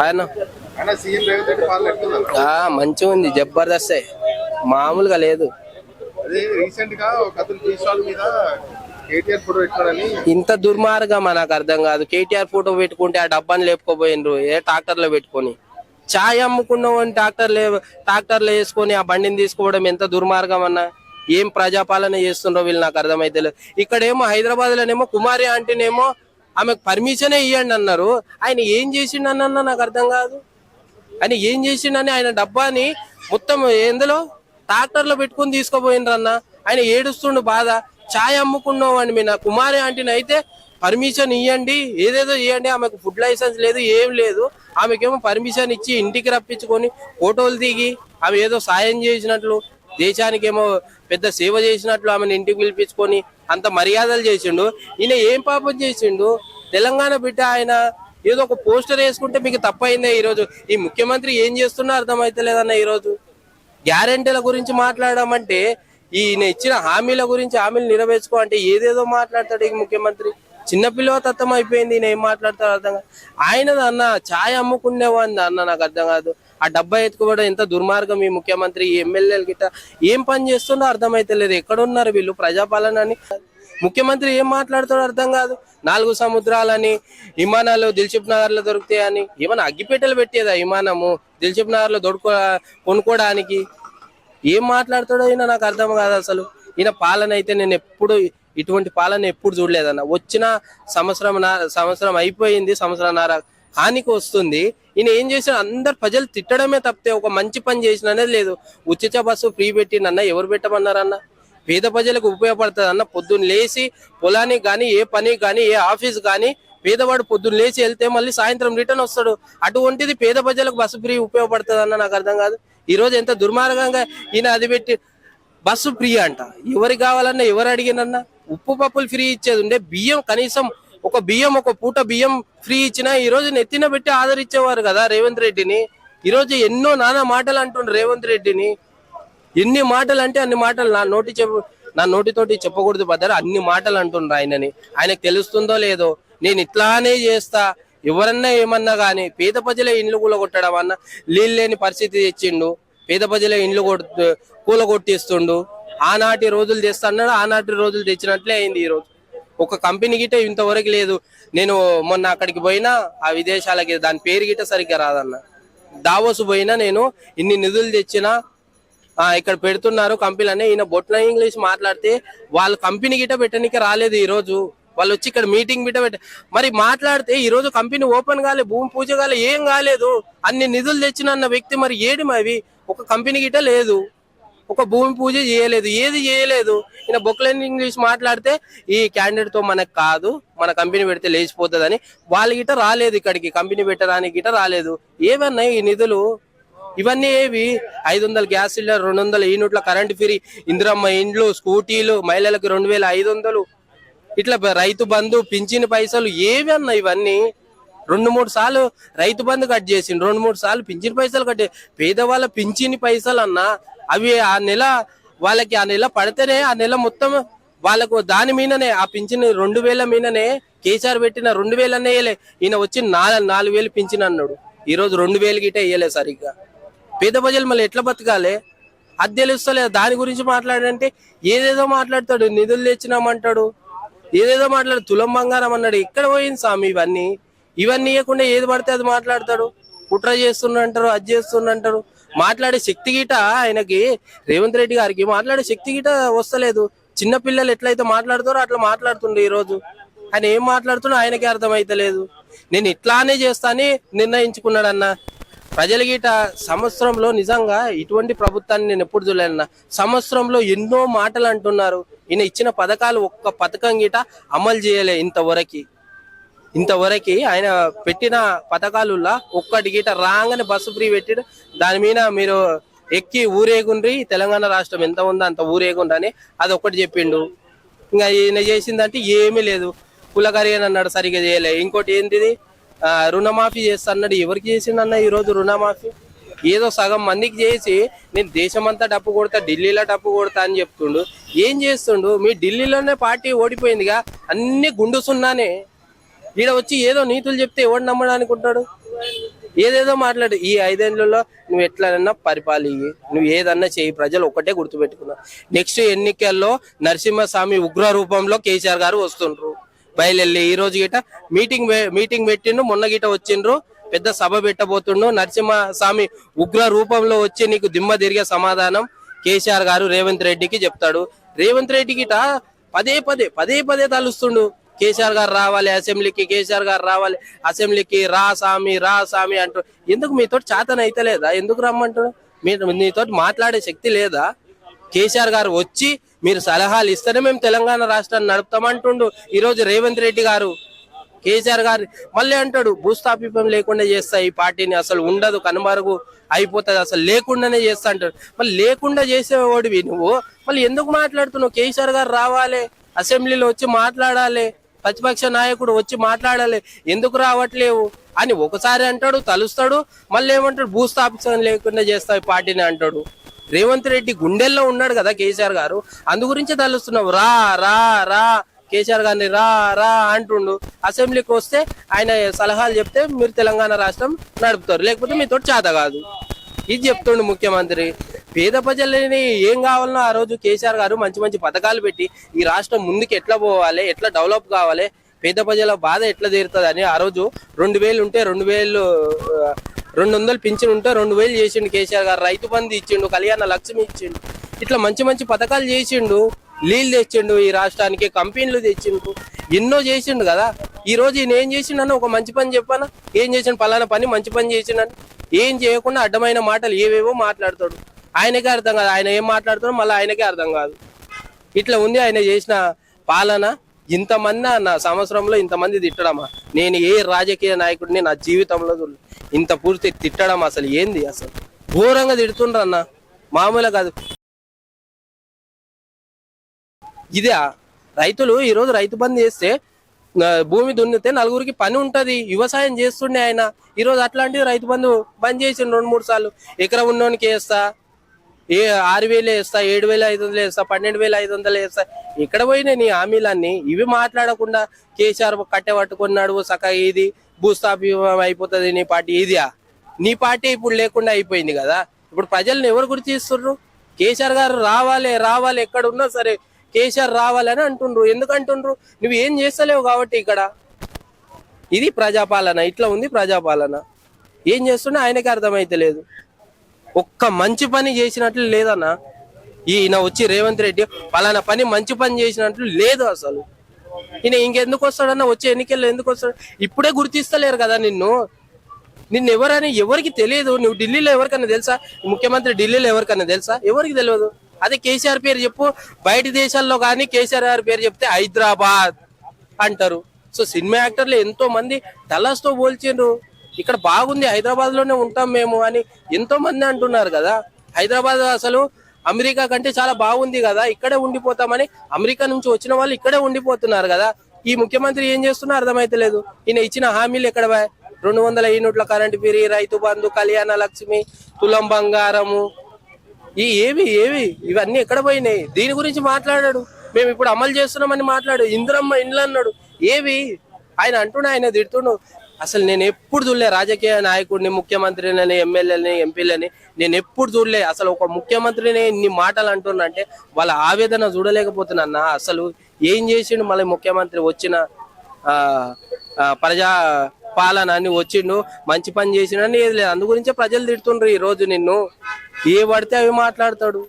ఆయన? మంచిగా ఉంది జబర్దస్తే మామూలుగా లేదు. ఇంత దుర్మార్గం నాకు అర్థం కాదు. కేటీఆర్ ఫోటో పెట్టుకుంటే ఆ డబ్బాని లేపుకోపోయినరు ఏ ట్రాక్టర్లో పెట్టుకొని. ఛాయ్ అమ్ముకున్నామని ట్రాక్టర్లు ట్రాక్టర్లో వేసుకొని ఆ బండిని తీసుకోవడం ఎంత దుర్మార్గం అన్న? ఏం ప్రజాపాలన చేస్తుండ్రో వీళ్ళు నాకు అర్థమైతే లేదు. ఇక్కడేమో హైదరాబాద్ లోనేమో కుమారి ఆంటీనేమో ఆమెకు పర్మిషనే ఇవ్వండి అన్నారు. ఆయన ఏం చేసిండన్న నాకు అర్థం కాదు. ఆయన ఏం చేసిండని ఆయన డబ్బాని మొత్తం ఎందులో? ట్రాక్టర్లో పెట్టుకుని తీసుకుపోయినరు అన్న ఆయన ఏడుస్తుండు బాధ. ఛాయ్ అమ్ముకున్నావు మీ నా కుమారి ఆంటీని అయితే పర్మిషన్ ఇవ్వండి ఏదేదో ఇవ్వండి ఆమెకు ఫుడ్ లైసెన్స్ లేదు ఏం లేదు. ఆమెకేమో పర్మిషన్ ఇచ్చి ఇంటికి రప్పించుకొని ఫోటోలు దిగి ఆమె ఏదో సాయం చేసినట్లు దేశానికేమో పెద్ద సేవ చేసినట్లు ఆమెను ఇంటికి పిలిపించుకొని అంత మర్యాదలు చేసిండు. ఈయన ఏం పాపం చేసిండు? తెలంగాణ బిడ్డ ఆయన ఏదో ఒక పోస్టర్ వేసుకుంటే మీకు తప్పైందే ఈరోజు. ఈ ముఖ్యమంత్రి ఏం చేస్తున్నా అర్థమైతలేదన్న ఈరోజు. గ్యారెంటీల గురించి మాట్లాడమంటే ఈయన ఇచ్చిన హామీల గురించి హామీలు నెరవేర్చుకో అంటే ఏదేదో మాట్లాడతాడు ఈ ముఖ్యమంత్రి. చిన్నపిల్లవ తత్వం అయిపోయింది ఈయన ఏం మాట్లాడతాడు అర్థం కాదు. ఆయనది అన్న ఛాయ్ అమ్ముకునేవాడిని అన్న నాకు అర్థం కాదు. ఆ డబ్బా ఎత్తుకోవడం ఎంత దుర్మార్గం ఈ ముఖ్యమంత్రి ఈ ఎమ్మెల్యేలు గిట్ట ఏం పని చేస్తుండో అర్థమైతలేదు. ఎక్కడున్నారు వీళ్ళు ప్రజాపాలన అని ముఖ్యమంత్రి ఏం మాట్లాడుతాడో అర్థం కాదు. నాలుగు సముద్రాలని విమానాలు దిల్సుఖ్ నగర్లో దొరుకుతాయని ఏమైనా అగ్గిపెట్టెలు పెట్టేదా విమానము దిల్సుఖ్ నగర్లో దొరుకు కొనుక్కోవడానికి ఏం మాట్లాడుతాడో ఈయన నాకు అర్థం కాదు అసలు. ఈయన పాలన అయితే నేను ఎప్పుడు ఇటువంటి పాలన ఎప్పుడు చూడలేదన్న. వచ్చిన సంవత్సరం సంవత్సరం అయిపోయింది సంవత్సరంన్నర హానికి వస్తుంది. ఈయన ఏం చేసిన అందరు ప్రజలు తిట్టడమే తప్పితే ఒక మంచి పని చేసిన అనేది లేదు. ఉచిత బస్సు ఫ్రీ పెట్టిండన్న ఎవరు పెట్టమన్నారన్న పేద ప్రజలకు ఉపయోగపడుతుంది అన్న పొద్దున్న లేచి పొలానికి కానీ ఏ పని కానీ ఏ ఆఫీస్ కానీ పేదవాడు పొద్దున్న లేచి వెళ్తే మళ్ళీ సాయంత్రం రిటర్న్ వస్తాడు. అటువంటిది పేద ప్రజలకు బస్సు ఫ్రీ ఉపయోగపడుతుంది అన్న నాకు అర్థం కాదు. ఈ రోజు ఎంత దుర్మార్గంగా ఈయన అది పెట్టి బస్సు ఫ్రీ అంట. ఎవరికి కావాలన్నా ఎవరు అడిగినన్నా ఉప్పు పప్పులు ఫ్రీ ఇచ్చేది ఉండే బియ్యం కనీసం ఒక బియ్యం ఒక పూట బియ్యం ఫ్రీ ఇచ్చినా ఈ రోజు నెత్తిన పెట్టి ఆదరించేవారు కదా రేవంత్ రెడ్డిని. ఈ రోజు ఎన్నో నానా మాటలు అంటుండ్రు రేవంత్ రెడ్డిని. ఎన్ని మాటలు అంటే అన్ని మాటలు నా నోటి చెప్పు నా నోటితోటి చెప్పకూడదు బద్దరు అన్ని మాటలు అంటుండ్రు ఆయనని. ఆయనకు తెలుస్తుందో లేదో నేను ఇట్లానే చేస్తా. ఎవరన్నా ఏమన్నా కానీ పేద ప్రజలే ఇండ్లు కూలగొట్టడం అన్న నీళ్ళు లేని పరిస్థితి తెచ్చిండు. పేద ప్రజలే ఇండ్లు కొట్టు కూలగొట్టిస్తుండు. ఆనాటి రోజులు తెస్తా అన్నాడు ఆనాటి రోజులు తెచ్చినట్లే అయింది ఈ రోజు. ఒక కంపెనీ గిట్ట ఇంతవరకు లేదు. నేను మొన్న అక్కడికి పోయినా ఆ విదేశాలకి దాని పేరు గిట్ట సరిగ్గా రాదన్న. దావోస్ పోయినా నేను ఇన్ని నిధులు తెచ్చినా ఇక్కడ పెడుతున్నారు కంపెనీలనే ఈయన బొట్ల ఇంగ్లీష్ మాట్లాడితే వాళ్ళ కంపెనీ గిట్ట పెట్టడానికి రాలేదు ఈరోజు. వాళ్ళు వచ్చి ఇక్కడ మీటింగ్ బిట్ట పెట్ట మరి మాట్లాడితే ఈ రోజు కంపెనీ ఓపెన్ కాలే భూమి పూజ కాలే ఏం కాలేదు. అన్ని నిధులు తెచ్చిన అన్న వ్యక్తి మరి ఏడి అవి ఒక కంపెనీ గిట్ట లేదు. ఒక భూమి పూజ చేయలేదు. ఏది చేయలేదు. ఈయన బొక్లైన్ ఇంగ్లీష్ మాట్లాడితే ఈ క్యాండిడేట్తో మనకు కాదు. మన కంపెనీ పెడితే లేచిపోతుందని. వాళ్ళ గిట్ట రాలేదు ఇక్కడికి. కంపెనీ పెట్టడానికి గిట రాలేదు. ఏవన్నా ఈ నిధులు? ఇవన్నీ ఏవి? ఐదు వందల గ్యాస్ సిలిండర్ రెండు వందల యూనిట్ల కరెంట్ ఫ్రీ. ఇందిరమ్మ ఇండ్లు స్కూటీలు మహిళలకు రెండు వేల ఐదు వందలు. ఇట్లా రైతు బంధు పింఛన్ పైసలు ఏవి అన్న ఇవన్నీ? రెండు మూడు సార్లు రైతు బంధు కట్ చేసిండు. రెండు మూడు సార్లు పింఛన్ పైసలు కట్ పేదవాళ్ళ పింఛన్ పైసలు అన్న అవి ఆ నెల వాళ్ళకి ఆ నెల పడితేనే ఆ నెల మొత్తం వాళ్ళకు దాని మీదనే ఆ పింఛన్ రెండు వేల మీదనే కేసీఆర్ పెట్టిన రెండు వేలనే వేయలే. ఈయన వచ్చి నాలుగు నాలుగు వేలు పింఛన్ అన్నాడు. ఈ రోజు రెండు వేలు గిట్ట వేయలే సరిగ్గా. పేద ప్రజలు మళ్ళీ ఎట్లా బతకాలి? అది తెలుస్తలేదు దాని గురించి మాట్లాడంటే ఏదేదో మాట్లాడతాడు. నిధులు తెచ్చినామంటాడు. ఏదేదో మాట్లాడు తులం బంగారం అన్నాడు. ఎక్కడ పోయింది స్వామి ఇవన్నీ? ఇవన్నీ ఇవ్వకుండా ఏది పడితే అది మాట్లాడతాడు. కుట్ర చేస్తున్నంటారు అది చేస్తున్నంటారు మాట్లాడే శక్తి గీట ఆయనకి రేవంత్ రెడ్డి గారికి మాట్లాడే శక్తి గీట వస్తలేదు. చిన్న పిల్లలు ఎట్లయితే మాట్లాడుతారో అట్లా మాట్లాడుతుండే ఈ రోజు ఆయన ఏం మాట్లాడుతున్నా ఆయనకి అర్థమైతలేదు. నేను ఇట్లానే చేస్తాని నిర్ణయించుకున్నాడు అన్న ప్రజల గీట సంవత్సరంలో నిజంగా ఇటువంటి ప్రభుత్వాన్ని నేను ఎప్పుడు చూడలేదన్న సంవత్సరంలో ఎన్నో మాటలు అంటున్నారు. ఈయన ఇచ్చిన పథకాలు ఒక్క పథకం గీట అమలు చేయలే ఇంతవరకు. ఇంతవరకు ఆయన పెట్టిన పథకాలులా ఒక్కటి గీట రాగానే బస్సు ఫ్రీ పెట్టిడు. దాని మీద మీరు ఎక్కి ఊరేగుండ్రి తెలంగాణ రాష్ట్రం ఎంత ఉందో అంత ఊరేగుండ్రి అది ఒక్కటి చెప్పిండు. ఇంకా ఈయన చేసిందంటే ఏమీ లేదు. కులకరి అన్నాడు సరిగా చేయలే. ఇంకోటి ఏంటిది? రుణమాఫీ చేస్తా అన్నాడు. ఎవరికి చేసిండన్న ఈరోజు రుణమాఫీ? ఏదో సగం మందికి చేసి నేను దేశమంతా డప్పు కొడతా ఢిల్లీలో డప్పు కొడతా అని చెప్తుండు. ఏం చేస్తుండు? మీ ఢిల్లీలోనే పార్టీ ఓడిపోయిందిగా. అన్ని గుండు సున్నానే. ఈడ వచ్చి ఏదో నీతులు చెప్తే ఎవడు నమ్మడానికి ఉంటాడు ఏదేదో మాట్లాడు. ఈ ఐదేళ్ళలో నువ్వు ఎట్లనన్నా పరిపాలి నువ్వు ఏదన్నా చేయి ప్రజలు ఒకటే గుర్తుపెట్టుకున్నా. నెక్స్ట్ ఎన్నికల్లో నరసింహస్వామి ఉగ్ర రూపంలో కేసీఆర్ గారు వస్తుండ్రు. బయలుదేరి ఈ రోజు గిట మీటింగ్ మీటింగ్ పెట్టిండ్రు మొన్న గిట వచ్చిండ్రు. పెద్ద సభ పెట్టబోతుండు. నరసింహస్వామి ఉగ్ర రూపంలో వచ్చి నీకు దిమ్మ తిరిగే సమాధానం కేసీఆర్ గారు రేవంత్ రెడ్డికి చెప్తాడు. రేవంత్ రెడ్డి గిట పదే పదే పదే పదే తలుస్తుండు. కేసీఆర్ గారు రావాలి అసెంబ్లీకి కేసీఆర్ గారు రావాలి అసెంబ్లీకి రా స్వామి రా స్వామి అంటూ ఎందుకు మీతో చేతన అయితే లేదా? ఎందుకు రమ్మంటారు మీరు మీతో మాట్లాడే శక్తి లేదా? కేసీఆర్ గారు వచ్చి మీరు సలహాలు ఇస్తేనే మేము తెలంగాణ రాష్ట్రాన్ని నడుపుతామంటుండు ఈరోజు రేవంత్ రెడ్డి గారు. కేసీఆర్ గారు మళ్ళీ అంటాడు భూస్థాపితం లేకుండా చేస్తా ఈ పార్టీని అసలు ఉండదు కనుమరుగు అయిపోతుంది అసలు లేకుండానే చేస్తా అంటాడు. మళ్ళీ లేకుండా చేసేవాడివి నువ్వు మళ్ళీ ఎందుకు మాట్లాడుతున్నావు? కేసీఆర్ గారు రావాలి అసెంబ్లీలో వచ్చి మాట్లాడాలి. ప్రతిపక్ష నాయకుడు వచ్చి మాట్లాడాలి ఎందుకు రావట్లేవు? అని ఒకసారి అంటాడు తలుస్తాడు మళ్ళీ ఏమంటాడు భూస్థాపితం లేకుండా చేస్తావు పార్టీని అంటాడు. రేవంత్ రెడ్డి గుండెల్లో ఉన్నాడు కదా కేసీఆర్ గారు అందు గురించి తలుస్తున్నావు. రా రా రా కేసీఆర్ గారిని రా రా అంటుండు. అసెంబ్లీకి వస్తే ఆయన సలహాలు చెప్తే మీరు తెలంగాణ రాష్ట్రం నడుపుతారు లేకపోతే మీతో చేత కాదు. ఇది చెప్తుండు ముఖ్యమంత్రి. పేద ప్రజలని ఏం కావాలనో ఆ రోజు కేసీఆర్ గారు మంచి మంచి పథకాలు పెట్టి ఈ రాష్ట్రం ముందుకు ఎట్లా పోవాలి ఎట్లా డెవలప్ కావాలి పేద ప్రజల బాధ ఎట్లా తీరుతుంది అని ఆ రోజు రెండు వేలు ఉంటే రెండు వేలు రెండు వందలు పింఛన్ ఉంటే రెండు వేలు చేసిండు కేసీఆర్ గారు. రైతు బంధు ఇచ్చిండు కళ్యాణ లక్ష్మి ఇచ్చిండు. ఇట్లా మంచి మంచి పథకాలు చేసిండు నీళ్ళు తెచ్చిండు ఈ రాష్ట్రానికి కంపెనీలు తెచ్చిండు ఎన్నో చేసిండు కదా. ఈ రోజు ఈయన ఏం చేసిండన్న ఒక మంచి పని చెప్పానా? ఏం చేసిండు? పలానా పని మంచి పని చేసిండని ఏం చేయకుండా అడ్డమైన మాటలు ఏవేవో మాట్లాడతాడు. ఆయనకే అర్థం కాదు. ఆయన ఏం మాట్లాడుతాడో మళ్ళీ ఆయనకే అర్థం కాదు. ఇట్లా ఉంది ఆయన చేసిన పాలన. ఇంతమంది నా సంవత్సరంలో ఇంతమంది తిట్టడమా? నేను ఏ రాజకీయ నాయకుడిని నా జీవితంలో ఇంత పూర్తి తిట్టడం అసలు ఏంది అసలు? ఘోరంగా తిడుతుండ్రు అన్న. మామూలుగా కాదు. ఇదే రైతులు ఈరోజు రైతు బంద్ చేస్తే భూమి దున్నితే నలుగురికి పని ఉంటుంది. వ్యవసాయం చేస్తుండే ఆయన. ఈ రోజు అట్లాంటివి రైతు బంధు బంద్ చేసిండు రెండు మూడు సార్లు. ఎకరం ఉన్నోనికి వేస్తా. ఏ ఆరు వేలు వేస్తా ఏడు వేల ఐదు వందలు వేస్తా పన్నెండు వేల ఐదు వందలు వేస్తా. ఇక్కడ పోయినాయి నీ హామీలన్నీ ఇవి మాట్లాడకుండా కేసీఆర్ కట్టె పట్టుకున్నాడు సక ఇది భూస్థాపితం అయిపోతుంది నీ పార్టీ ఇదియా? నీ పార్టీ ఇప్పుడు లేకుండా అయిపోయింది కదా? ఇప్పుడు ప్రజల్ని ఎవరు గుర్తిస్తుర్రు కేసీఆర్ గారు రావాలి రావాలి ఎక్కడ ఉన్నా సరే కేసీఆర్ రావాలని అంటుండ్రు. ఎందుకు అంటుండ్రు నువ్వు ఏం చేస్తలేవు కాబట్టి ఇక్కడ. ఇది ప్రజాపాలన ఇట్లా ఉంది ప్రజాపాలన. ఏం చేస్తున్నా ఆయనకి అర్థమైతే లేదు ఒక్క మంచి పని చేసినట్లు లేదన్నా. ఈయన వచ్చి రేవంత్ రెడ్డి పలానా పని మంచి పని చేసినట్లు లేదు అసలు. ఈయన ఇంకెందుకు వస్తాడన్నా? వచ్చే ఎన్నికల్లో ఎందుకు వస్తాడు? ఇప్పుడే గుర్తిస్తలేరు కదా నిన్ను. నిన్ను ఎవరని ఎవరికి తెలియదు. నువ్వు ఢిల్లీలో ఎవరికన్నా తెలుసా? ముఖ్యమంత్రి ఢిల్లీలో ఎవరికన్నా తెలుసా? ఎవరికి తెలియదు. అదే కేసీఆర్ పేరు చెప్పు. బయట దేశాల్లో కానీ కేసీఆర్ గారి పేరు చెప్తే హైదరాబాద్ అంటారు. సో సినిమా యాక్టర్లు ఎంతో మంది డల్లాస్ పోల్చిండ్రు. ఇక్కడ బాగుంది హైదరాబాద్లోనే ఉంటాం మేము అని ఎంతో మంది అంటున్నారు కదా. హైదరాబాద్ అసలు అమెరికా కంటే చాలా బాగుంది కదా ఇక్కడే ఉండిపోతామని అమెరికా నుంచి వచ్చిన వాళ్ళు ఇక్కడే ఉండిపోతున్నారు కదా. ఈ ముఖ్యమంత్రి ఏం చేస్తున్నా అర్థమైతలేదు. ఈయన ఇచ్చిన హామీలు ఎక్కడ రెండు వందల యూనిట్ల కరెంట్ బిరి రైతు బంధు కళ్యాణ లక్ష్మి తులం బంగారము. ఈ ఏవి ఏవి? ఇవన్నీ ఎక్కడ పోయినాయి? దీని గురించి మాట్లాడాడు. మేము ఇప్పుడు అమలు చేస్తున్నామని మాట్లాడు. ఇంద్రమ్మ ఇండ్లు అన్నాడు ఏవి? ఆయన అంటున్నా ఆయన తిడుతుండు. అసలు నేను ఎప్పుడు చూడలే రాజకీయ నాయకుడిని ముఖ్యమంత్రిని ఎమ్మెల్యేని ఎంపీలని. నేను ఎప్పుడు చూడలే. అసలు ఒక ముఖ్యమంత్రిని ఇన్ని మాటలు అంటున్నంటే వాళ్ళ ఆవేదన చూడలేకపోతున్నా అసలు ఏం చేసిండు మళ్ళీ ముఖ్యమంత్రి వచ్చిన ప్రజా పాలన అని వచ్చిండు. మంచి పని చేసిండని ఏది లేదు. అందు గురించే ప్రజలు తిడుతుండ్రు ఈ రోజు నిన్ను. ఏ పడితే అవి మాట్లాడతాడు.